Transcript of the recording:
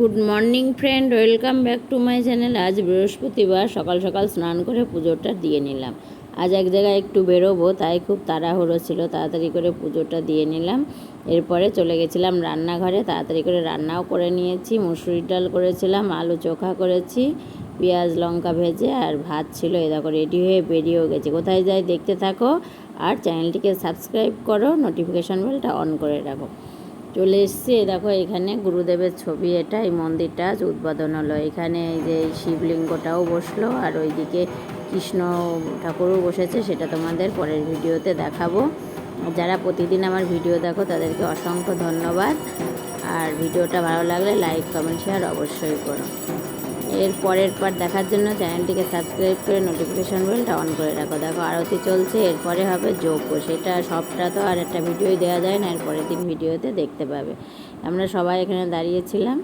Good morning friend, welcome back to my channel. আজ বৃহস্পতিবার, সকাল সকাল স্নান করে পুজোটা দিয়ে নিলাম। আজ এক জায়গায় একটু বেরোবো, তাই খুব তাড়াহুড়ো ছিল, তাড়াতাড়ি করে পুজোটা দিয়ে নিলাম। এরপরে চলে গেছিলাম রান্নাঘরে, তাড়াতাড়ি করে রান্নাও করে নিয়েছি, মুসুরির ডাল করেছিলাম, আলু চোখা করেছি, পেঁয়াজ, লঙ্কা ভেজে আর ভাত ছিল। এ দেখো, রেডি হয়ে বেরিয়েও গেছে। কোথায় যাই দেখতে থাকো আর চ্যানেলটিকে সাবস্ক্রাইব করো, নোটিফিকেশান বেলটা অন করে রাখো। চলে এসছি। দেখো, এখানে গুরুদেবের ছবি এটা, এই মন্দিরটা উদ্বোধন হলো এখানে এই যে শিবলিঙ্গটাও বসল, আর ওইদিকে কৃষ্ণ ঠাকুরও বসেছে, সেটা তোমাদের পরের ভিডিওতে দেখাবো। যারা প্রতিদিন আমার ভিডিও দেখো, তাদেরকে অসংখ্য ধন্যবাদ। আর ভিডিওটা ভালো লাগলে লাইক, কমেন্ট, শেয়ার অবশ্যই করো। এর পরের পার দেখার জন্য চ্যানেলটিকে সাবস্ক্রাইব করে নোটিফিকেশন বেলটা অন করে রাখো। দেখো, আরতি চলছে, এরপরে হবে যজ্ঞ সেটা সবটা তো আর একটা ভিডিওই দেওয়া যায় না এরপরের দিন ভিডিওতে দেখতে পাবে। আমরা সবাই এখানে দাঁড়িয়েছিলাম